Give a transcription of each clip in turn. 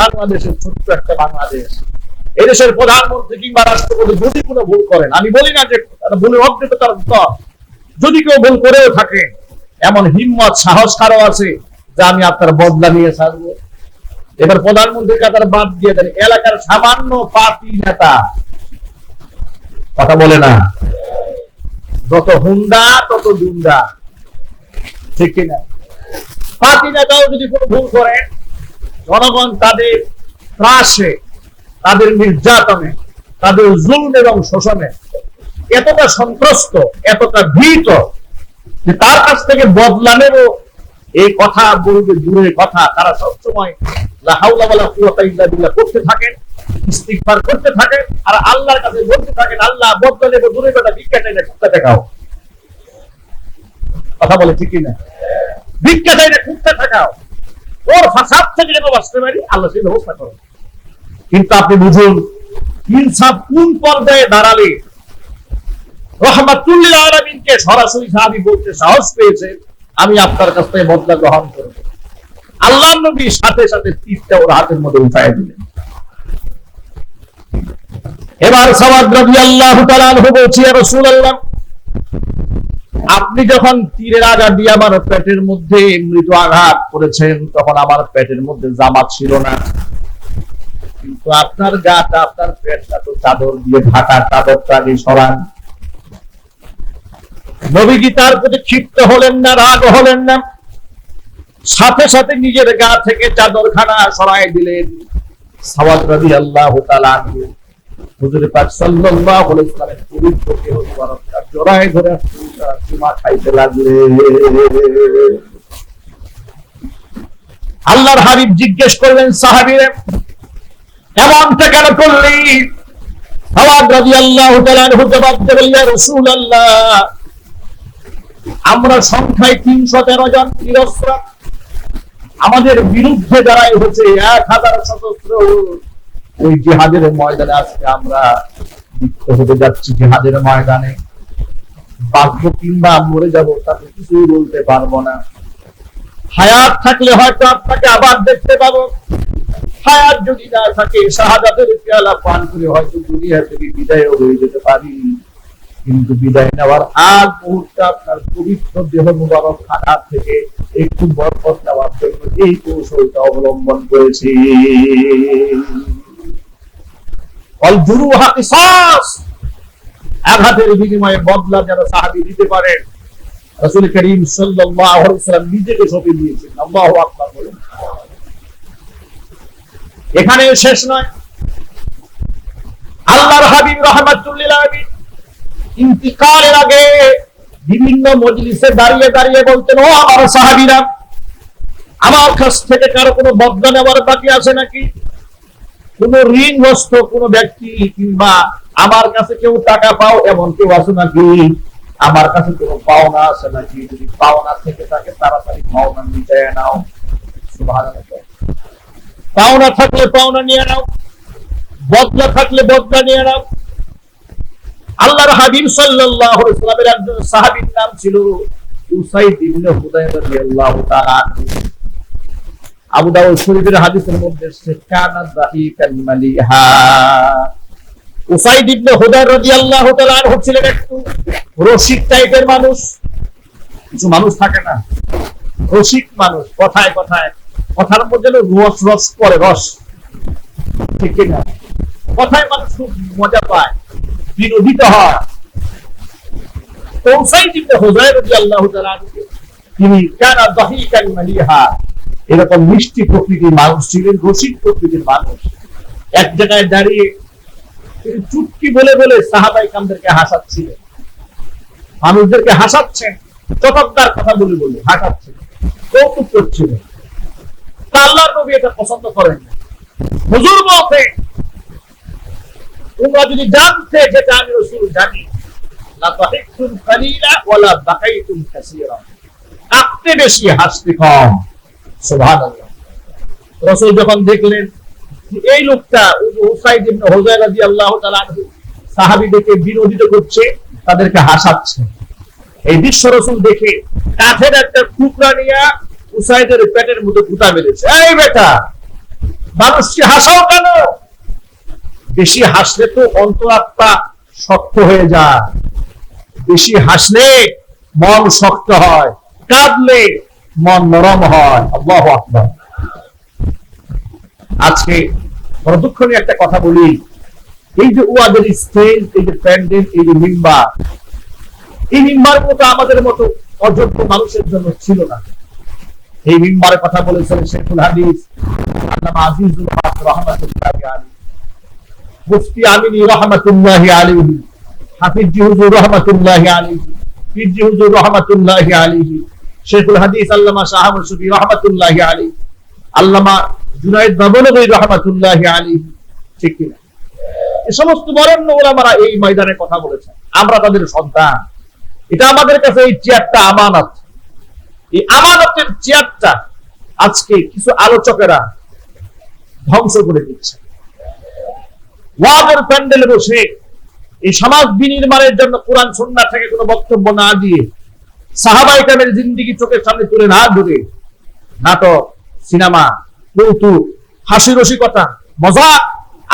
বাংলাদেশের ছোট্ট একটা বাংলাদেশ। এদেশের প্রধানমন্ত্রী কিংবা রাষ্ট্রপতি যদি কোনো ভুল করেন, আমি বলি না যে ভুলের তার যদি কেউ ভুল করেও থাকে, এমন হিম্মত, সাহস কারও আছে যে আমি আপনার বদলা নিয়ে এবার প্রধানমন্ত্রী কাতার বাদ দিয়ে দেন। এলাকার সামান্য পার্টি নেতা। কথা বলে না। যত হুন্ডা, তত দুন্ডা ঠিক কিনা? পার্টি নেতাও যদি কোনো ভুল করে জনগণ তাদের ত্রাসে, তাদের নির্যাতনে, তাদের জুলুম এবং শোষণে এতটা সন্ত্রস্ত, এতটা ভীত যে তার কাছ থেকে বদলা নেব এই কথা বলবে দূরের কথা। তারা সবসময় করতে থাকেন, ইস্তিগফার করতে থাকেন, আর আল্লাহর কাছে বলতে থাকেন, আল্লাহ, বদলা দূরে বেটা ভিক্ষা চাই না কুত্তা দেখাও। কথা বলে ঠিকই না। ভিক্ষা চাই না কুত্তা দেখাও। ওর থেকে যেন বাঁচতে পারি, আল্লাহ সেই ব্যবস্থা করো কিন্তু আপনি বুঝুন, ইনসাফ কোন পর্যায়ে দাঁড়ালে আলমিনকে সরাসরি সাহাবি বলতে সাহস পেয়েছে, আমি আপনার কাছ থেকে বদলা গ্রহণ করব। আল্লাহ নবী সাথে সাথে তীরটা ওর হাতের মধ্যে উঠায় দিলেন। এবার সবাদ রবি আল্লাহ বলছি রসুল আল্লাহ আপনি যখন তীরের আঘাত দিয়ে আমার পেটের মধ্যে মৃত আঘাত করেছেন, তখন আমার পেটের মধ্যে জামা ছিল না। কিন্তু আপনার গাটা, আপনার পেটটা তো চাদর দিয়ে ঢাকা চাদরটা আগে সরান। নবী কি তার প্রতি ক্ষিপ্ত হলেন না, রাগ হলেন না? সাথে সাথে নিজের গা থেকে চাদরখানা সরাই দিলেন। সাওয়াদ রাদিয়াল্লাহু তাআলা হুজুর পাক সাল্লাল্লাহু আলাইহি ওয়াসাল্লামের পবিত্র দেহ মুবারকটা জড়ায় ধরে চুমা খাইতে লাগলেন আল্লাহর হাবিব জিজ্ঞেস করলেন, সাহাবীরে এমনটা কেন করলি? আমরা সংখ্যায় তিনশো তেরো জন আমাদের বিরুদ্ধে দাঁড়াই হচ্ছে এক হাজার সশস্ত্র। ওই জিহাদের ময়দানে আজকে আমরা হতে যাচ্ছি, জিহাদের ময়দানে। বাঁচবো কিংবা মরে যাব তাতে কিছুই বলতে পারব না। হায়াত থাকলে হয়তো আপনাকে আবার দেখতে পাবো। হায়াত যদি না থাকে, শাহাদাতের পেয়ালা পান করে হয়তো দুনিয়া থেকে বিদায় হয়ে যেতে পারি। কিন্তু বিদায় নেওয়ার আগ মুহূর্তে আপনার পবিত্র দেহ মুবারক খানা থেকে একটু বরকত নেওয়ার জন্য এই কৌশলটা অবলম্বন করেছি। আঘাতের বিনিময়ে বদলা যেন সাহাবি দিতে পারেন, রসুল করিম সাল্লাম নিজেকে সঁপে দিয়েছেন। আল্লাহু আকবার বলেন। এখানে শেষ নয়। আল্লাহর হাবিব রহমাতুল্লিল ইন্তিকালের আগে বিভিন্ন মজলিসে দাঁড়িয়ে দাঁড়িয়ে বলতেন, ও আমার সাহাবিরা, আমার কাছ থেকে কারও কোনো বদলা নেওয়ার বাকি আছে নাকি? কোন ঋণগ্রস্ত কোন ব্যক্তি কিংবা আমার কাছে কেউ টাকা পাও, এমন কেউ আছে নাকি? আমার কাছে কোনো পাওনা আছে নাকি? যদি পাওনা থেকে থাকে, তাড়াতাড়ি পাওনা মিটায় নাও। পাওনা থাকলে পাওনা নিয়ে নাও। বদলা থাকলে বদলা নিয়ে নাও। আল্লাহর হাবিব সাল্লাল্লাহু আলাইহি সাল্লামের একজন সাহাবীর নাম ছিল উসাইদ ইবনে হুদায়র রাদিয়াল্লাহু তাআলা আবু দাউদ শরীফের হাদিসের মধ্যে এসেছে কানা দাহিকান মালিহা। উসাইদ ইবনে হুদায়র রাদিয়াল্লাহু তাআলা আনহু ছিলেন একটু রসিক টাইপের মানুষ। কিছু মানুষ থাকে না। রসিক মানুষ। কথায় কথায়। কথার মধ্যে রস রস করে রস। ঠিক না কথায় মানুষ খুব মজা পায়। বিনোদিত হয়। উসাইদ ইবনে হুযায়র রাদিয়াল্লাহু তাআলা তিনি কানা দাহিকান মালিহা এরকম মিষ্টি প্রকৃতির মানুষ ছিলেন, রসিক প্রকৃতির মানুষ। এক জায়গায় দাঁড়িয়ে চুটকি বলে বলে সাহাবাই কামদেরকে হাসাচ্ছিলেন মানুষদেরকে হাসাচ্ছেন চটকদার কথা বলে বলে হাসাচ্ছেন কৌতুক করছিলেন আল্লাহর নবী এটা পছন্দ করেন না। হুজুর বলতে তোমরা যদি জানতে যেটা আমি রসুল জানি কাঁদতে বেশি হাসতে কম। সুবহানাল্লাহ। রাসূল যখন দেখলেন এই লোকটা উসাইদ ইবনে বিনোদিত করছে, তাদেরকে হাসাচ্ছে। এই দৃশ্য রসুল দেখে কাঠের একটা টুকরা নিয়ে উসাইদের পেটের মধ্যে গুতা মেরেছে। এই বেটা, মানুষকে হাসাও কেন? বেশি হাসলে তো অন্তরাত্মা শক্ত হয়ে যায়। বেশি হাসলে মন শক্ত হয়, কাঁদলে মন নরম হয়। আল্লাহু আকবার। আজকে বড় একটা কথা বলি। এই যে ওয়াদের স্টেজ এই যে প্যান্ডেল এই যে মিম্বার, এই মিম্বার মতো আমাদের মতো অযোগ্য মানুষের জন্য ছিল না। এই মিম্বারের কথা বলেছেন শেখুল হাদিস আজিজুল রহমাতুল্লাহ আলী মুফতি আমিনী রহমাতুল্লাহ আলাইহি, হাফিজি হুজুর রহমাতুল্লাহ আলাইহি পীরজি হুজুর রহমাতুল্লাহ আলাইহি, শেখুল হাদিস, আল্লামা শাহ মুসুফি রহমাতুল্লাহ আলাইহি, আল্লামা জুনাইদ নবনবী রহমাতুল্লাহ আলাইহি, ঠিক কিনা? এই সমস্ত বরেণ্য ওলামারা এই ময়দানে কথা বলেছেন। আমরা তাদের সন্তান। এটা আমাদের কাছে এই চেয়ারটা আমানত। এই আমানতের চেয়ারটা আজকে কিছু আলোচকেরা ধ্বংস করে দিচ্ছে। ওয়াদের প্যান্ডেলে বসে এই সমাজ বিনির্মাণের জন্য কোরআন সন্না থেকে কোনো বক্তব্য না দিয়ে সাহাবাই কামের জিন্দিগি চোখের সামনে তুলে না ধরে নাটক, সিনেমা কৌতুক হাসি রসিকতা মজা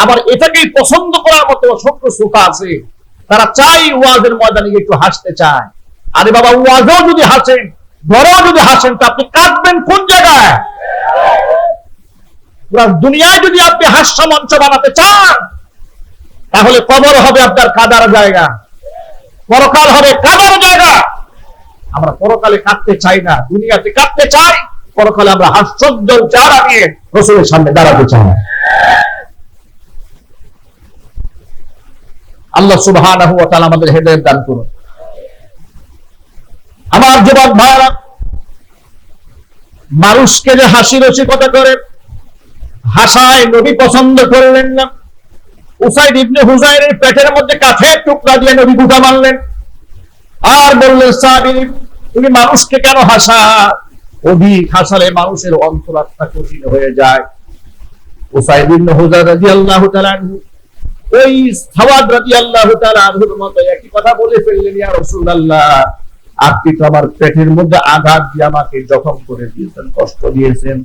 আবার এটাকেই পছন্দ করার মতো শ্রোতা আছে, তারা চাই ওয়াজের ময়দানে একটু হাসতে চায়। আরে বাবা, ওয়াজেও যদি হাসেন যদি হাসেন, তা আপনি কাঁদবেন কোন জায়গায়? দুনিয়ায় যদি আপনি হাস্য মঞ্চ বানাতে চান, তাহলে কবর হবে আপনার কাদার জায়গা। পরকাল হবে কাদার জায়গা। আমরা পরকালে কাঁদতে চাই না, দুনিয়াতে কাঁদতে চাই। পরকালে আমরা হাস্যোজ্জ্বল চারা নিয়ে রসুলের সামনে দাঁড়াতে চাই আল্লাহ তাআলা আমাদের হেদায়েত দান করুন। আমার যুবক ভাইরা মানুষকে যে হাসি রসিকতা করে, হাসায় নবী পছন্দ করলেন না। উসাইদ ইবনে হুজাইরের পেটের মধ্যে কাঠের টুকরা দিয়ে নবী গুটা মারলেন আর বললেন সাহাবী তুমি মানুষকে কেন হাসা অধিক হাসালে মানুষের অন্তরাত্মা কঠিন হয়ে যায়। উসাইদ ইবনে হুজাইর রাদিয়াল্লাহু তাআলা আনহু ওই সাওয়াদ রাদিয়াল্লাহু তাআলা আনহুর মতো একই কথা বলে ফেললেন, ইয়া রাসূলুল্লাহ, আপনি তো আমার পেটের মধ্যে আঘাত দিয়ে আমাকে জখম করে দিয়েছেন, কষ্ট দিয়েছেন।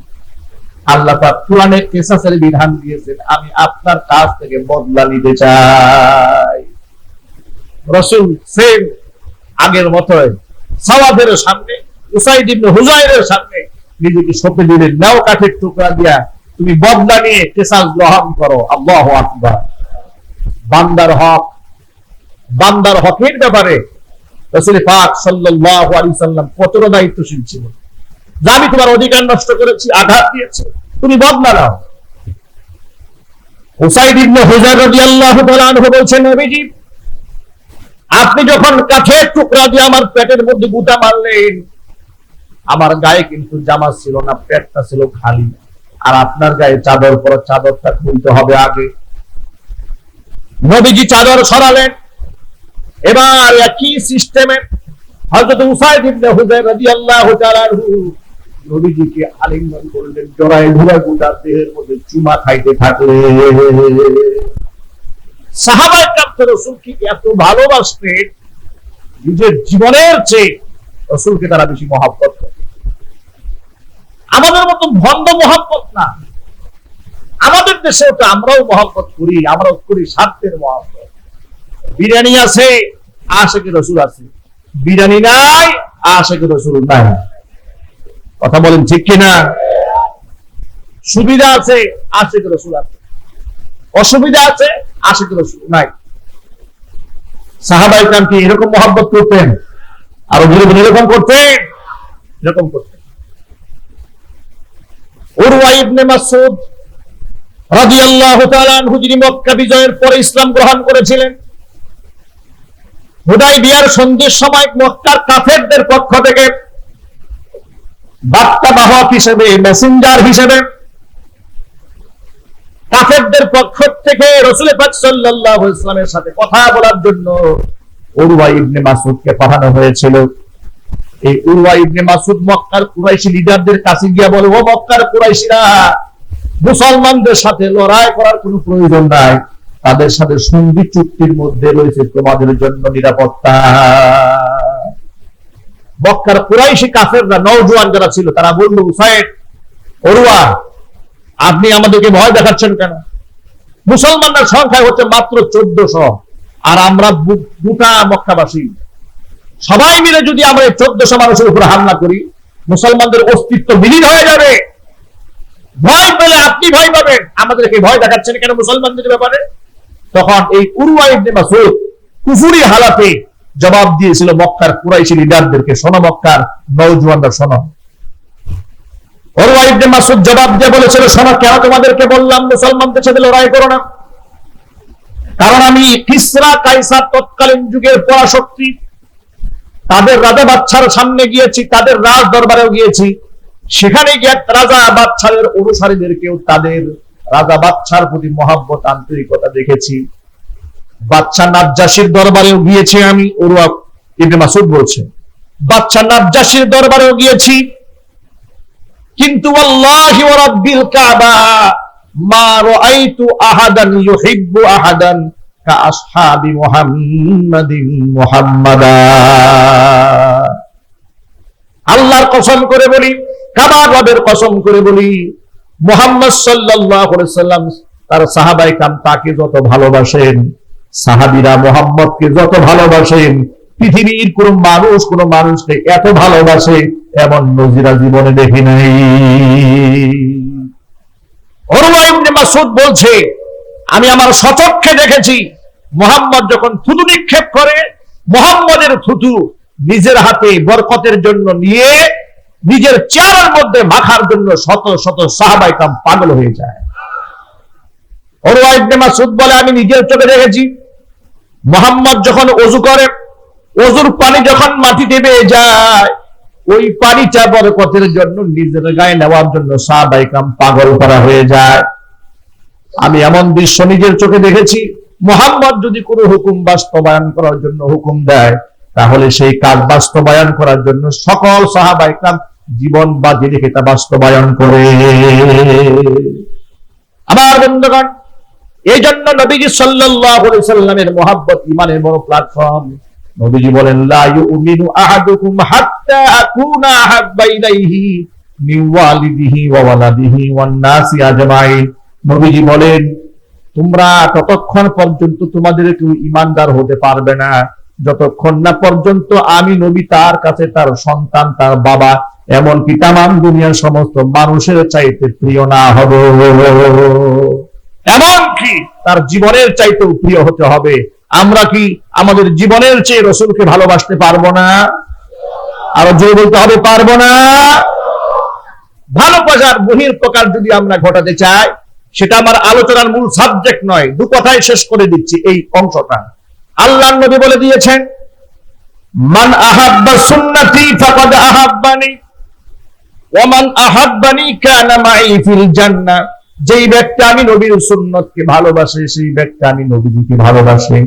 আল্লাহ পাক কোরআনে কেসাসের বিধান দিয়েছেন, আমি আপনার কাছ থেকে বদলা নিতে চাই। রসুল সেম আগের মতোই সাওয়াদের সামনে উসাইদ ইবনে হুজাইরের সামনে নিজেকে দিলেন নাও কাঠের টুকরা দিয়া তুমি বদলা নিয়ে গ্রহণ করো। আল্লাহু আকবার। বান্দার হক, বান্দার হকের ব্যাপারে রসুল পাক সাল্লাল্লাহু আলাইহি সাল্লাম দায়িত্বশীল আমি তোমার অধিকার নষ্ট করেছি, আঘাত দিয়েছি, তুমি বদলা নাও। হুসাইদ ইবনে হুজাইর রাদিয়াল্লাহু তাআলা আনহু বলছেন নবীজি, আপনি যখন কাঠের টুকরা দিয়ে আমার পেটের মধ্যে গুটা মারলেন আমার গায়ে কিন্তু জামা ছিল না পেটটা ছিল খালি। আর আপনার গায়ে চাদর পর চাদরটা খুলতে হবে আগে। নবীজি চাদর সরালেন। এবার একই সিস্টেমে হযরত উসাইদ ইবনে রাদিয়াল্লাহু নবীজিকে আলিঙ্গন করলেন, জড়ায় ঘুরা গোটা দেহের মধ্যে চুমা খাইতে থাকলে সাহাবাই কাপ্তে রসুলকে এত ভালোবাসতেন? নিজের জীবনের চেয়ে রসুলকে তারা বেশি মহাব্বত করে আমাদের মতো ভন্ড মহাব্বত না। আমাদের দেশে ওটা আমরাও মহাব্বত করি, আমরাও করি স্বার্থের মহাব্বত। বিরিয়ানি আছে, আশেকে রসুল আছে। বিরিয়ানি নাই, আশেকে রসুল নাই। কথা বলেন ঠিক কিনা? সুবিধা আছে, আশেক রসুল আছে। অসুবিধা আছে, আশেক রসুল নাই। সাহাবাই কি এরকম মহাব্বত করতেন? আরও ধীরে ধীরে এরকম করতেন? এরকম করতেন। উরওয়া ইবনে মাসউদ রাদিয়াল্লাহু তাআলা আনহু, যিনি মক্কা বিজয়ের পরে ইসলাম গ্রহণ করেছিলেন, হুদাইবিয়ার সন্ধির সময় মক্কার কাফেরদের পক্ষ থেকে হিসেবে, মেসেঞ্জার হিসেবে কাফেরদের পক্ষ থেকে রসুল পাক সাল্লাল্লাহু ইসলামের সাথে কথা বলার জন্য উরওয়া ইবনে মাসউদকে পাঠানো হয়েছিল। এই উরওয়া ইবনে মাসউদ মক্কার কুরাইশি লিডারদের কাছে গিয়ে বলে, ও মক্কার কুরাইশিরা, মুসলমানদের সাথে লড়াই করার কোনো প্রয়োজন নাই। তাদের সাথে সন্ধি চুক্তির মধ্যে রয়েছে তোমাদের জন্য নিরাপত্তা। মক্কার কুরাইশি কাফেররা, নওজোয়ান যারা ছিল, তারা বলল উসাইদ অরুয়া আপনি আমাদেরকে ভয় দেখাচ্ছেন কেন? মুসলমানদের সংখ্যা হচ্ছে মাত্র চোদ্দশো, আর আমরা গোটা মক্কাবাসী। সবাই মিলে যদি আমরা এই চোদ্দশো মানুষের উপর হামলা করি, মুসলমানদের অস্তিত্ব বিলীন হয়ে যাবে। ভয় পেলে আপনি ভয় পাবেন। আমাদেরকে ভয় দেখাচ্ছেন কেন মুসলমানদের ব্যাপারে? তখন এই উরুয়া মাসুদ কুফুরি হালাতে জবাব দিয়েছিল মক্কার কুরাইশি লিডারদেরকে, শোনো মক্কার নৌজওয়ানরা শোনো। ইবনে মাসুদ জবাব দিয়ে বলেছিল, শোনো, কেন তোমাদেরকে বললাম মুসলমানদের সাথে লড়াই করো না? কারণ আমি কিসরা কাইসার তৎকালীন যুগের পরাশক্তি তাদের রাজা বাচ্চার সামনে গিয়েছি, তাদের রাজ দরবারেও গিয়েছি। সেখানে গিয়ে রাজা বাচ্চাদের অনুসারীদেরকেও তাদের রাজা বাচ্চার প্রতি মহাব্বত, আন্তরিকতা দেখেছি। বাচ্চা নাবজাসির দরবারেও গিয়েছি আমি ওরুয়া ইবনে মাসুদ বলছে বাচ্চা নাবজাসির দরবারেও গিয়েছি। কিন্তু আল্লাহি ওয়া রাব্বিল কাবা মা রাআইতু আহাদান ইউহিব্বু আহাদান। কা আসহাবি মুহাম্মাদিন আল্লাহর কসম করে বলি, কাবা রবের কসম করে বলি, মুহাম্মদ সাল্লাল্লাহু আলাইহি সাল্লাম তার সাহাবায়ে কাম তাকে যত ভালোবাসেন, সাহাবীরা মুহাম্মদকে যত ভালোবাসেন, পৃথিবীর কোন মানুষ কোন মানুষকে এত ভালোবাসে এমন নজিরা জীবনে দেখি নাই। ইবনে বলছে, আমি আমার সচক্ষে দেখেছি মোহাম্মদ যখন থুতু নিক্ষেপ করে, মোহাম্মদের থুতু নিজের হাতে বরকতের জন্য নিয়ে নিজের চেয়ারের মধ্যে মাখার জন্য শত শত সাহাবাই কাম পাগল হয়ে যায়। বলে, আমি নিজের চোখে দেখেছি। মোহাম্মদ যখন অজু করে, অজুর পানি যখন মাটিতে বেয়ে যায়, ওই পানিটা বরকতের জন্য নিজের গায়ে নেওয়ার জন্য সাহাবাই কাম পাগল করা হয়ে যায়। আমি এমন দৃশ্য নিজের চোখে দেখেছি। মোহাম্মদ যদি কোনো হুকুম বাস্তবায়ন করার জন্য হুকুম দেয়, তাহলে সেই কাজ বাস্তবায়ন করার জন্য সকল সাহাবাই কাম জীবন বাজি রেখে তা বাস্তবায়ন করে। আমার বন্ধুগণ এই জন্য নবীজি সাল্লাল্লাহু আলাইহি সাল্লামের মহাব্বত ইমানের বড় প্ল্যাটফর্ম নবীজি বলেন, লা ইউমিনু আহাদুকুম হাত্তা আকুনা আহাব্বা ইলাইহি মিন ওয়া ওয়ালাদিহি ওয়ান নাসি আজমাইন। নবীজি বলেন তোমরা ততক্ষণ পর্যন্ত তোমাদের কেউ ইমানদার হতে পারবে না। যতক্ষণ না পর্যন্ত আমি নবী, তার কাছে তার সন্তান, তার বাবা এমনকি তামাম দুনিয়ার সমস্ত মানুষের চাইতে প্রিয় না হবে। এমনকি তার জীবনের চাইতেও প্রিয় হতে হবে। আমরা কি আমাদের জীবনের চেয়ে রসুলকে ভালোবাসতে পারব না? আরও জোরে বলতে হবে, পারব না? ভালোবাসার বহির প্রকার যদি আমরা ঘটাতে চাই সেটা আমার আলোচনার মূল সাবজেক্ট নয়। দু কথায় শেষ করে দিচ্ছি এই অংশটা। আল্লাহ নবী বলে দিয়েছেন, মান আহাব্বা সুন্নতি ফাকাদ আহাব্বানি ওমান আহাব্বানি কানা মাই ফিল জান্নাহ। যেই ব্যক্তি আমি নবীর সুন্নতকে ভালোবাসে, সেই ব্যক্তি আমি নবীজিকে ভালোবাসে।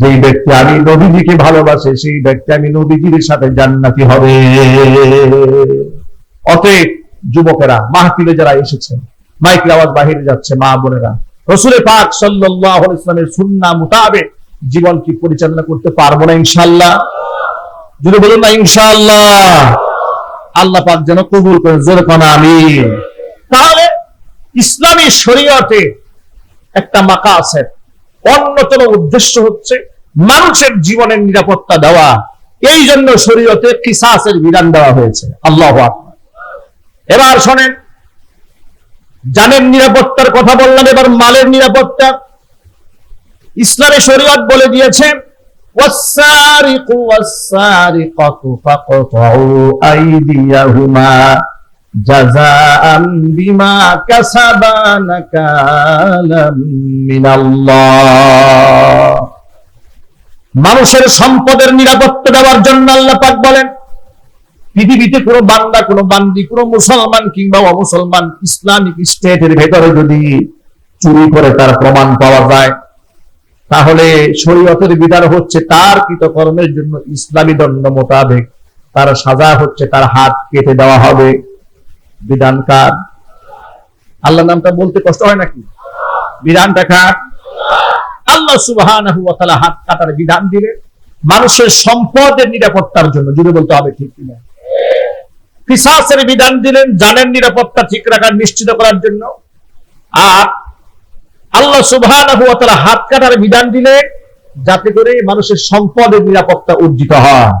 যেই ব্যক্তি আমি নবীজিকে ভালোবাসে, সেই ব্যক্তি আমি নবীজির সাথে জান্নাতি হবে। অতএব যুবকেরা, মাহফিলে যারা এসেছেন মাইকের আওয়াজ বাহিরে যাচ্ছে, মা বোনেরা। রসুল পাক আলাইহি ইসলামের সুন্নাহ মোতাবেক জীবন কি পরিচালনা করতে পারব না, ইনশাআল্লাহ? যদি বলুন না, ইনশাআল্লাহ। আল্লাহ পাক যেন কবুল করেন, জোরে কোন, আমিন। তাহলে ইসলামী শরীয়তে একটা মাকা আছে। অন্যতম উদ্দেশ্য হচ্ছে মানুষের জীবনের নিরাপত্তা দেওয়া। এই জন্য শরীয়তে কিসাসের বিধান দেওয়া হয়েছে। আল্লাহ এবার শোনেন জানের নিরাপত্তার কথা বললাম, এবার মালের নিরাপত্তা। ইসলামে শরীয়ত বলে দিয়েছে মানুষের সম্পদের নিরাপত্তা দেওয়ার জন্য আল্লাহ পাক বলেন পৃথিবীতে কোনো বান্দা, কোনো বান্দি, কোনো মুসলমান কিংবা অমুসলমান ইসলামিক স্টেটের ভেতরে যদি চুরি করে তার প্রমাণ পাওয়া যায়, তাহলে শরীয়তের বিধান হচ্ছে তার কৃতকর্মের জন্য ইসলামী দণ্ড মোতাবেক তার সাজা হচ্ছে তার হাত কেটে দেওয়া হবে। বিধান কার? আল্লাহ নামটা বলতে কষ্ট হয় নাকি? বিধানটা কার? আল্লাহ তাআলা হাত কাটার বিধান দিলেন মানুষের সম্পদের নিরাপত্তার জন্য। জুড়ে বলতে হবে ঠিক কিনা। কিসাসের বিধান দিলেন জানের নিরাপত্তা ঠিক রাখার, নিশ্চিত করার জন্য। আর আল্লাহ তাআলা হাত কাটার বিধান দিলে, যাতে করে মানুষের সম্পদের নিরাপত্তা অর্জিত হয়।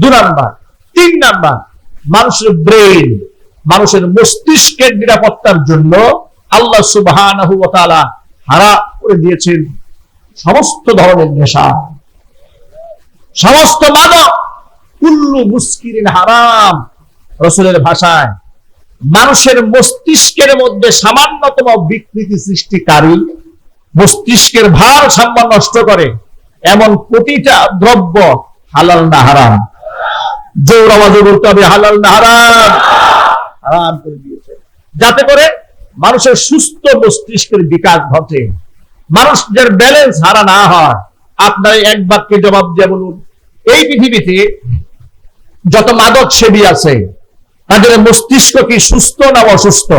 দু নাম্বার। তিন নাম্বার। মানুষের ব্রেন মানুষের মস্তিষ্কের নিরাপত্তার জন্য আল্লাহ তাআলা হারা করে দিয়েছেন সমস্ত ধরনের নেশা। সমস্ত মাদক। কুল্লু মুস্কিরিন হারাম। রসুলের ভাষায়, মানুষের মস্তিষ্কের মধ্যে সামান্যতম বিকৃতি সৃষ্টিকারী মস্তিষ্কের ভার সাম্য নষ্ট করে এমন প্রতিটা দ্রব্য হালাল না হারাম। জোর আওয়াজে বলতে হবে, হালাল না হারাম। হারাম করে দিয়েছে। যাতে করে মানুষের সুস্থ মস্তিষ্কের বিকাশ ঘটে। মানুষদের ব্যালেন্স হারা না হয়। আপনার এক বাক্যে জবাব দিয়ে বলুন, এই পৃথিবীতে যত মাদক সেবী আছে তাদের মস্তিষ্ক কি সুস্থ না অসুস্থ?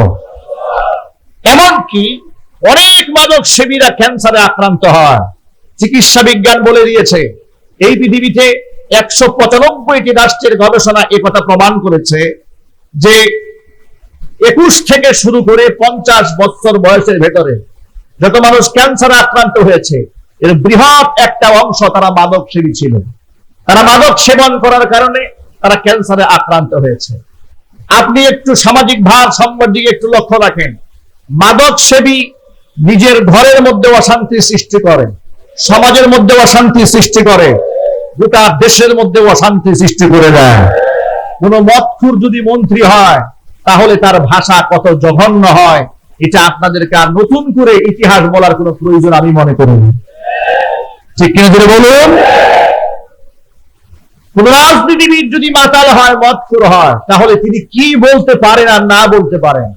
এমনকি অনেক মাদক সেবীরা ক্যান্সারে আক্রান্ত হয়। চিকিৎসা বিজ্ঞান বলে দিয়েছে, এই পৃথিবীতে একশো পঁচানব্বইটি রাষ্ট্রের গবেষণা একথা প্রমাণ করেছে যে একুশ থেকে শুরু করে পঞ্চাশ বছর বয়সের ভেতরে যত মানুষ ক্যান্সারে আক্রান্ত হয়েছে, এর বৃহৎ একটা অংশ তারা মাদক সেবী ছিল। তারা মাদক সেবন করার কারণে তারা ক্যান্সারে আক্রান্ত হয়েছে। আপনি একটু সামাজিক ভার সম্পদ দিকে একটু লক্ষ্য রাখেন। মাদক সেবী নিজের ঘরের মধ্যে অশান্তি সৃষ্টি করে, সমাজের মধ্যে অশান্তি সৃষ্টি করে, গোটা দেশের মধ্যে অশান্তি সৃষ্টি করে দেয়। কোন মতখুর যদি মন্ত্রী হয়, তাহলে তার ভাষা কত জঘন্য হয়, এটা আপনাদেরকে আর নতুন করে ইতিহাস বলার কোনো প্রয়োজন আমি মনে করি ঠিক কিনা বলুন? রাজনীতিবিদ যদি মাতাল হয় মতখুর হয়, তাহলে তিনি কি বলতে পারেন আর না বলতে পারেন?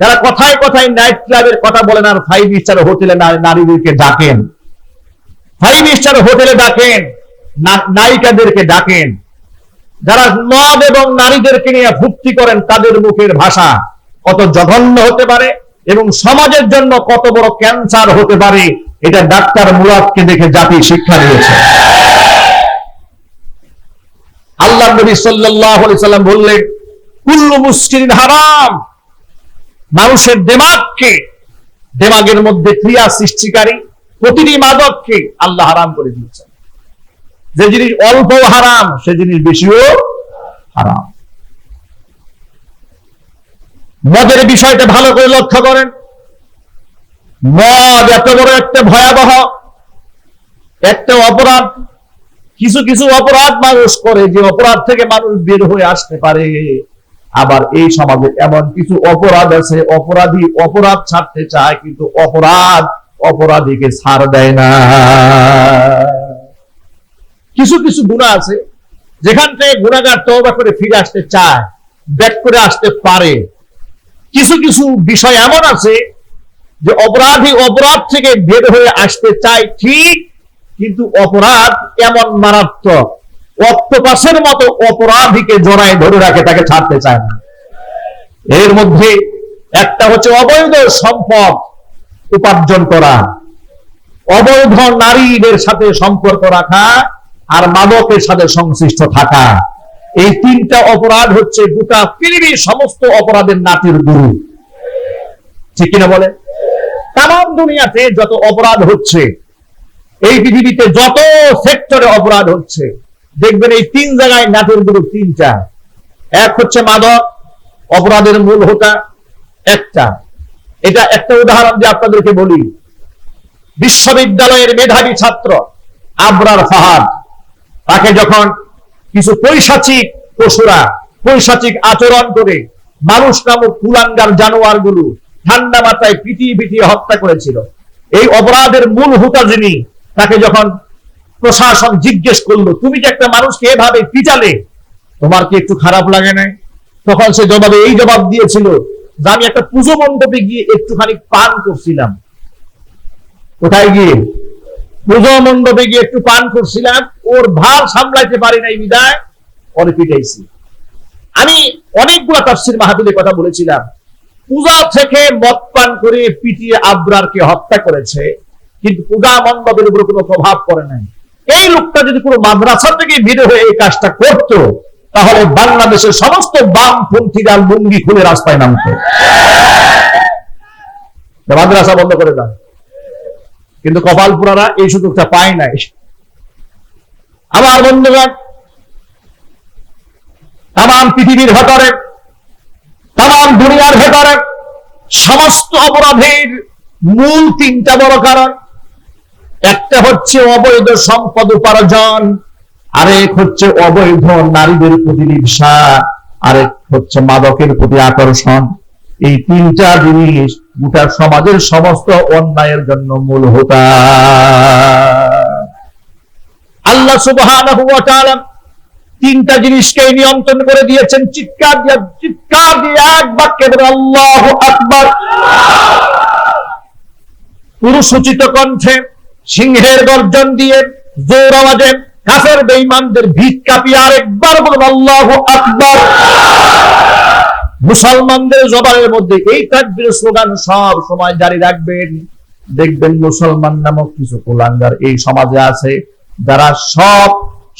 যারা কথায় কথায় নাইট ক্লাবের কথা বলেন আর ফাইভ স্টার হোটেলে নারীদেরকে ডাকেন। ফাইভ স্টার হোটেলে ডাকেন নায়িকাদেরকে ডাকেন। যারা মদ এবং নারীদেরকে নিয়ে ভুক্তি করেন, তাদের মুখের ভাষা কত জঘন্য হতে পারে এবং সমাজের জন্য কত বড় ক্যান্সার হতে পারে, এটা ডাক্তার মুরাদকে দেখে জাতি শিক্ষা দিয়েছে। আল্লাহ নবী সাল্লাম বললেন, কুল্লু মুসকিরিন হারাম। মানুষের দেমাগকে, দেমাগের মধ্যে ক্রিয়া সৃষ্টিকারী প্রতিটি মাদককে আল্লাহ হারাম করে দিয়েছেন। যে জিনিস অল্প হারাম, সে জিনিস বেশিও হারাম। মদের বিষয়টা ভালো করে লক্ষ্য করেন। মদ এত বড় একটা ভয়াবহ, একটা অপরাধ। কিছু কিছু অপরাধ মানুষ করে যে অপরাধ থেকে মানুষ বের হয়ে আসতে পারে। আবার এই সমাজে এমন কিছু অপরাধ আছে, অপরাধী অপরাধ ছাড়তে চায়, কিন্তু অপরাধ অপরাধীকে ছাড় দেয় না। কিছু কিছু গুণা আছে, যেখান থেকে গুণাগার তওবা করে ফিরে আসতে চায়, ব্যাক করে আসতে পারে। কিছু কিছু বিষয় এমন আছে যে অপরাধী অপরাধ থেকে বের হয়ে আসতে চায় ঠিক কিন্তু অপরাধ এমন মারাত্মক। অক্টোপাসের মতো অপরাধীকে জড়ায় ধরে রাখে, তাকে ছাড়তে চায় না। এর মধ্যে একটা হচ্ছে অবৈধ সম্পদ উপার্জন করা। অবৈধ নারীদের সাথে সম্পর্ক রাখা আর মাদকের সাথে সংশ্লিষ্ট থাকা। এই তিনটা অপরাধ হচ্ছে গোটা পৃথিবীর সমস্ত অপরাধের নাতির গুরু। ঠিক কিনা বলে তাম দুনিয়াতে যত অপরাধ হচ্ছে এই পৃথিবীতে যত সেক্টরে অপরাধ হচ্ছে, দেখবেন এই তিন জায়গায় নাটের গুরু তিনটা। এক হচ্ছে মাদক, অপরাধের মূল হোতা একটা। এটা একটা উদাহরণ দিয়ে আপনাদেরকে বলি। বিশ্ববিদ্যালয়ের মেধাবী ছাত্র আবরার ফাহাদ, তাকে যখন কিছু পৈশাচিক পশুরা, পৈশাচিক আচরণ করে, মানুষ নামক কুলাঙ্গার জানোয়ারগুলো ঠান্ডা মাথায় পিটিয়ে পিটিয়ে হত্যা করেছিল। এই অপরাধের মূল হুতা যিনি তাকে যখন প্রশাসন জিজ্ঞেস করল, তুমি যে একটা মানুষকে এভাবে পিটালে? তোমার কি একটু খারাপ লাগে না তখন সে জবাবে এই জবাব দিয়েছিল যে, আমি একটা পুজো মণ্ডপে গিয়ে একটুখানি পান করছিলাম। কোথায় গিয়ে? পুজো মণ্ডপে গিয়ে একটু পান করছিলাম। ওর ভার সামলাইতে পারি নাই বিদায়, পরে পিটাইছি। আমি অনেকগুলো তাফসির মাহাতুলে কথা বলেছিলাম। পূজা থেকে মদ পান করে পিটিয়ে আবরারকে হত্যা করেছে। কিন্তু পূজা মণ্ডপের উপর কোনো প্রভাব পড়ে নাই। এই লোকটা যদি কোনো মাদ্রাসা থেকে বের হয়ে এই কাজটা করত, তাহলে বাংলাদেশের সমস্ত বামপন্থীরা লুঙ্গি খুলে রাস্তায় নামতো। মাদ্রাসা বন্ধ করে দেন কিন্তু কপাল পুরারা এই সুযোগটা পায় নাই। আমার বন্ধুগণ তাম পৃথিবীর ভেতরে তাম দুনিয়ার ভেতরে সমস্ত অপরাধের মূল তিনটা বড় কারণ। একটা হচ্ছে অবৈধ সম্পদ উপার্জন, আরেক হচ্ছে অবৈধ নারীদের প্রতি লিপসা আরেক হচ্ছে মাদকের প্রতি আকর্ষণ। এই তিনটা জিনিস গোটা সমাজের সমস্ত অন্যায়ের জন্য মূল হোতা। আল্লাহ তাআলা তিনটা জিনিসকে নিয়ন্ত্রণ করে দিয়েছেন। চিৎকার দিয়ে চিৎকার দিয়ে এক বাক্যে আল্লাহু আকবার। পুরুষোচিত কণ্ঠে সিংহের গর্জন দিয়ে জোর আওয়াজে কাফের বেঈমানদের ভিত কাঁপিয়ে আরেকবার বলুন, আল্লাহু আকবার! মুসলমানদের জবানের মধ্যে এই তাকবীর স্লোগান সব সময় জারি রাখবেন। দেখবেন মুসলমান নামক কিছু কুলাঙ্গার এই সমাজে আছে, যারা সব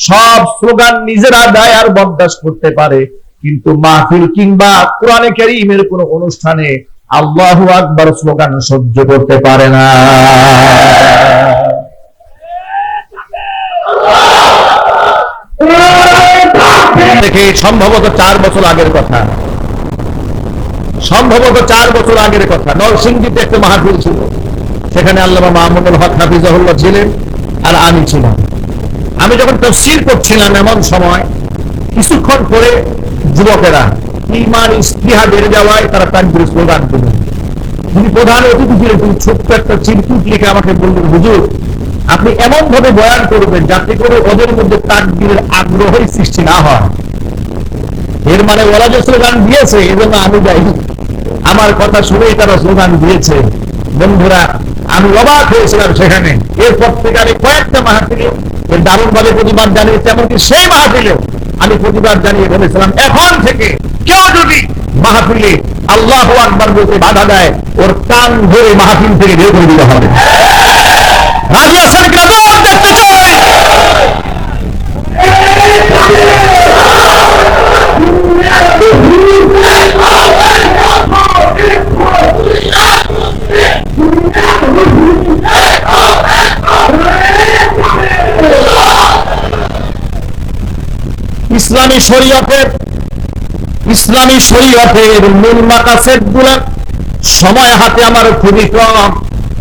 সব স্লোগান নিজেরা দেয় আর বরদাস্ত করতে পারে। কিন্তু মাহফিল কিংবা কোরআনে কারীমের কোন অনুষ্ঠানে আল্লাহু আকবার স্লোগান সহ্য করতে পারে না। দেখে, সম্ভবত চার বছর আগের কথা। সম্ভবত চার বছর আগের কথা। নরসিংদীতে একটা মাহফিল ছিল। সেখানে আল্লামা মাহমুদুল হক হাফিজাহুল্লাহ ছিলেন আর আমি ছিলাম। আমি যখন তফসির করছিলাম এমন সময়, কিছুক্ষণ পরে যুবকেরা ইমান স্পৃহা বেড়ে যাওয়ায় তারা তাকবির স্লোগান দিলেন যিনি প্রধান অতিথি ছিলেন, তিনি ছোট্ট একটা চিরকুট লিখে আমাকে বললেন, হুজুর, আপনি এমন ভাবে বয়ান করবেন যাতে করে ওদের মধ্যে তাকবীরের আগ্রহই সৃষ্টি না হয়। এর মানে ওরা যে স্লোগান দিয়েছে, এজন্য আমি যাই। আমার কথা শুনেই তারা স্লোগান দিয়েছে। বন্ধুরা, আমি অবাক হয়েছিলাম সেখানে। এরপর থেকে আমি কয়েকটা মাহফিলে এর দারুণ ভাবে প্রতিবাদ জানিয়েছে, এমনকি সেই মাহফিলে আমি প্রতিবাদ জানিয়ে বলেছিলাম, এখন থেকে কেউ যদি মাহফিলে আল্লাহ আকবার বলতে বাধা দেয়, ওর কান ধরে মাহফিল থেকে বের করে দিতে হবে। দেখতে ইসলামী শরীয়তের ইসলামী শরীয়তের মূল মাকাসেদগুলা সময় হাতে আমার খুবই কম।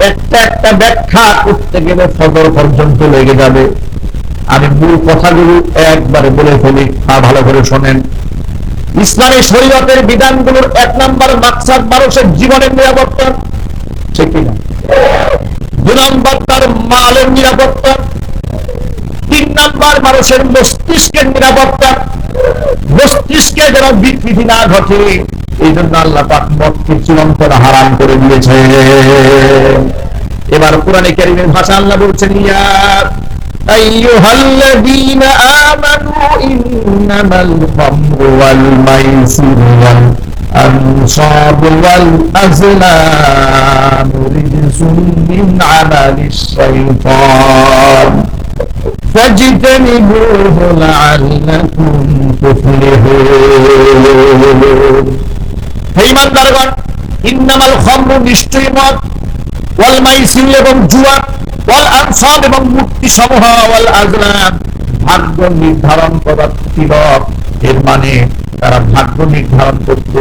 একটা একটা ব্যাখ্যা করতে গেলে ফজর পর্যন্ত লেগে যাবে। আমি মূল কথাগুলো একবারে বলে ফেলি, তা ভালো করে শোনেন। ইসলামী শরীয়তের বিধানগুলোর এক নম্বর মাকসাদ মানুষের জীবনের নিরাপত্তা ঠিক কিনা দু নম্বর তার মালের নিরাপত্তা, তিন নাম্বার মানুষের মস্তিষ্কের নিরাপত্তা মস্তিষ্কে যেন বিকৃতি না ঘটে এই জন্য আল্লাহ পাক মদকে চিরন্তন হারাম করে দিয়েছে এবার কোরআনে কারিমের ভাষা আল্লাহ বলছেন ইয়া أيها الذين آمنوا إنما الخمر والميسر والأنصاب والأزلام رجس من عمل الشيطان فاجتنبوه لعلكم تفلحون হে ইমানদারগণ ইন্নামাল খামরু নিশ্চয়ই মদ ওয়াল মাইসির এবং জুয়া ওয়াল আনসাব এবং মূর্তি সমূহ ওয়াল আজলাম ভাগ্য নির্ধারণ করার তিলক এর মানে তারা ভাগ্য নির্ধারণ করত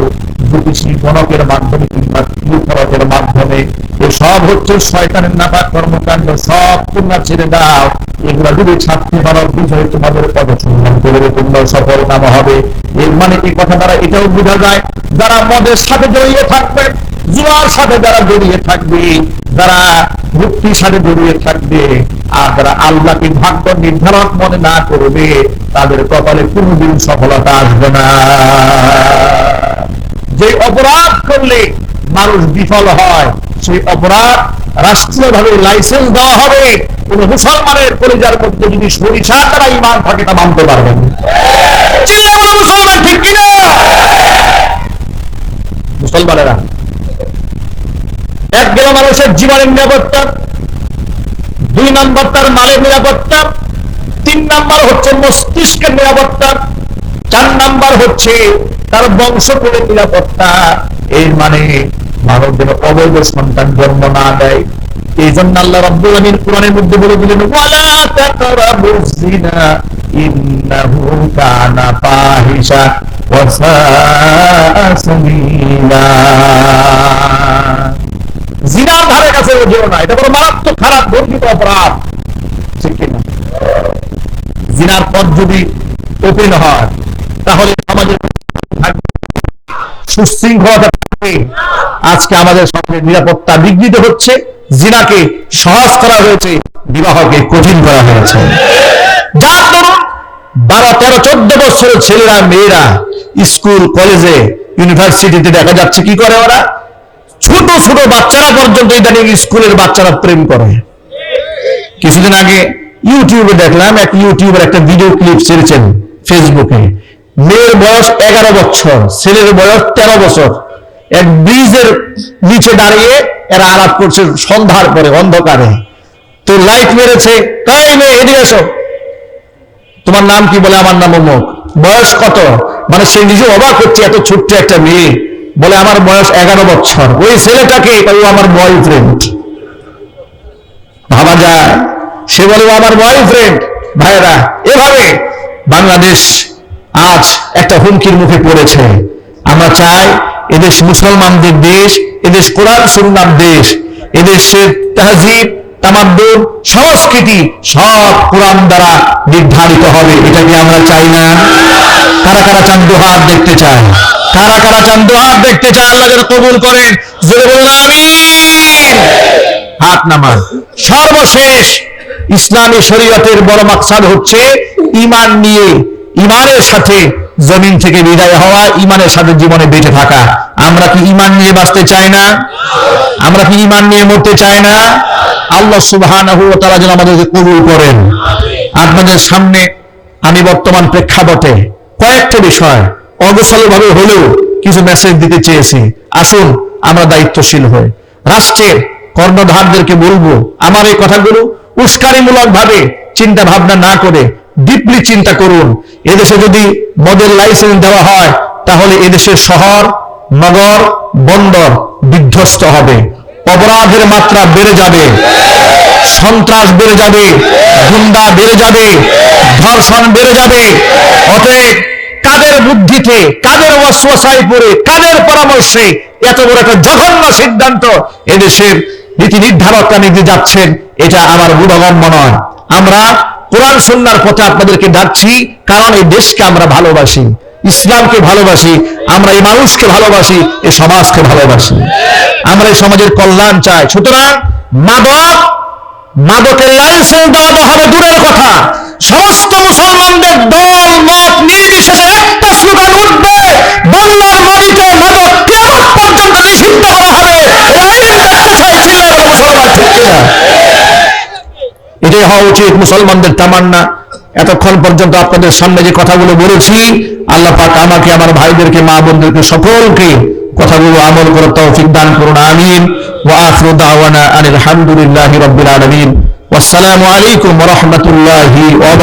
জ্যোতিষী গণকের মাধ্যমে কিংবা তিলফলকের মাধ্যমে সব হচ্ছে শয়তানের নাপাক কর্মকাণ্ড সব তোমরা ছেড়ে দাও এগুলো যদি ছাড়তে পারো বিষয়ে তোমাদের পদসম্মান করবে তোমরাও সফল কাম হবে? এর মানে এই কথা? দ্বারা এটাও বোঝা যায়, যারা মদের সাথে জড়িয়ে থাকবে জুয়ার সাথে যারা জড়িয়ে থাকবে, যারা মুক্তির সাথে জড়িয়ে থাকবে, আর যারা আল্লাহকে ভাগ্য নির্ধারণ মনে না করবে, তাদের কপালে কোনোদিন সফলতা আসবে না। যে অপরাধ করলে মানুষ বিফল হয় সেই অপরাধ রাষ্ট্রীয় ভাবে লাইসেন্স দেওয়া হবে, কোন মুসলমানের কলিজার মধ্যে যদি সরিষা তারা ইমান থাকে তা মানতে পারবেন। মুসলমান ঠিক কিনা? মুসলমানেরা। এক গেল মানুষের জীবনের নিরাপত্তা, দুই নম্বর তার মালের নিরাপত্তা, তিন নম্বর হচ্ছে মস্তিষ্কের নিরাপত্তা, চার নাম্বার হচ্ছে তার বংশকুলের নিরাপত্তা। এর মানে মানব অবৈধ সন্তান জন্ম না দেয়। এই জন্য আল্লাহ রাব্বুল আলামিন কোরআনের মধ্যে বলে দিলেন জিনার ধারে কাছে মারাত্মক খারাপ অপরাধ। জিনার পথ যদি ওপেন হয়, তাহলে সমাজের আজকে আমাদের সমাজের নিরাপত্তা বিঘ্নিত হচ্ছে। জিনাকে সহজ করা হয়েছে, বিবাহকে কঠিন করা হয়েছে। যার দরুন বারো, তেরো, চোদ্দ বছরের ছেলেরা, মেয়েরা স্কুল, কলেজে, ইউনিভার্সিটিতে দেখা যাচ্ছে কি করে ওরা? ছোট ছোট বাচ্চারা পর্যন্ত ইদানিং স্কুলের বাচ্চারা প্রেম করে। কিছুদিন আগে ইউটিউবে দেখলাম, এক ইউটিউবের একটা ভিডিও ক্লিপ ছেড়েছেন ফেসবুকে। মেয়ের বয়স এগারো বছর, ছেলের বয়স তেরো বছর। এক ব্রিজের নিচে দাঁড়িয়ে এরা আলাপ করছে সন্ধ্যার পরে, অন্ধকারে। তো লাইট মেরেছে, কাই মেয়ে এদিকে তোমার নাম কি বলে? আমার নাম অমুক বয়স কত? মানে সে নিজে অবাক হচ্ছে, এত ছোট্ট একটা মেয়ে। বলে, আমার বয়স এগারো বছর। ওই ছেলেটাকে ও আমার বয়ফ্রেন্ড ভাবা যায়। সে বলে আমার বয়ফ্রেন্ড ভাইরা এভাবে বাংলাদেশ আজ একটা হুমকির মুখে পড়েছে। আমরা চাই এদেশ মুসলমানদের দেশ, এদেশ কোরআন সুন্নার দেশ, এদেশের তাহজিব তামাদ্দুন সংস্কৃতি সব কোরআন দ্বারা নির্ধারিত হবে। এটা কি আমরা চাই না? কারা কারা চান হাত দেখতে চায়? কারা কারা চান হাত দেখতে চায়? আল্লাহ যেন কবুল করেন। জোরে বলুন, আমিন। হাত নামান। সর্বশেষ ইসলামী শরীয়তের বড় মাকসাদ হচ্ছে ইমান নিয়ে, ইমানের সাথে জমিন থেকে বিদায় হওয়া ইমানের সাথে জীবনে বেঁচে থাকা। আমরা কি ইমান নিয়ে বাঁচতে চাই না? আমরা কি ইমান নিয়ে মরতে চাই না? আল্লাহ সুবহানাহু ওয়া তাআলা যেন আমাদেরকে কবুল করেন। আপনাদের সামনে আমি বর্তমান প্রেক্ষাপটে কয়েকটা বিষয় অগোছালো ভাবে হলেও কিছু মেসেজ দিতে চেয়েছি। আসুন, আমরা দায়িত্বশীল হই। রাষ্ট্রের কর্ণধারদেরকে বলব, আমার এই কথাগুলো উস্কানিমূলক ভাবে চিন্তা ভাবনা না করে ডিপলি চিন্তা করুন। এদেশে যদি মদের লাইসেন্স দেওয়া হয়, তাহলে এদেশের শহর, নগর, বন্দর বিধ্বস্ত হবে। অপরাধের মাত্রা বেড়ে যাবে, সন্ত্রাস বেড়ে যাবে, গুন্ডা বেড়ে যাবে, ধর্ষণ বেড়ে যাবে। অতএব কাদের বুদ্ধিতে, কাদের ওয়াসওয়াসায় পড়ে, কাদের পরামর্শে এত বড় একটা জঘন্য সিদ্ধান্ত এদেশের নীতি নির্ধারকরা নিতে যাচ্ছেন, এটা আমার বুধগম্য নয়। আমরা কোরআন সন্ন্যার পথে আপনাদেরকে ডাকছি, কারণ এই দেশকে আমরা ভালোবাসি, ইসলামকে ভালোবাসি, আমরা এই মানুষকে ভালোবাসি, এই সমাজকে ভালোবাসি। আমরা এই সমাজের কল্যাণ চাই। সুতরাং মাদক, মাদকের লাইসেন্স দেওয়া হবে দূরের কথা। সমস্ত মুসলমানদের দল, মত, নির্বিশেষে একটা স্লোগান উঠবে বাংলার মাটিতে মাদক কেমন পর্যন্ত নিষিদ্ধ করা হবে। মুসলমান ঠিক কিনা? এটাই হওয়া উচিত। মুসলমানদের তামান্না। এতক্ষণ পর্যন্ত আপনাদের সামনে যে কথাগুলো বলেছি, আল্লাহ পাক আমাকে, আমার ভাইদেরকে, মা বোনদেরকে সকলকে কথাগুলো আমল করে তৌফিক দান করুন, আমিন। ওয়া আখিরু দাওয়ানা আনিল হামদুলিল্লাহি রাব্বিল আলামিন। ওয়াসসালামু আলাইকুম ওয়া রাহমাতুল্লাহি ওয়া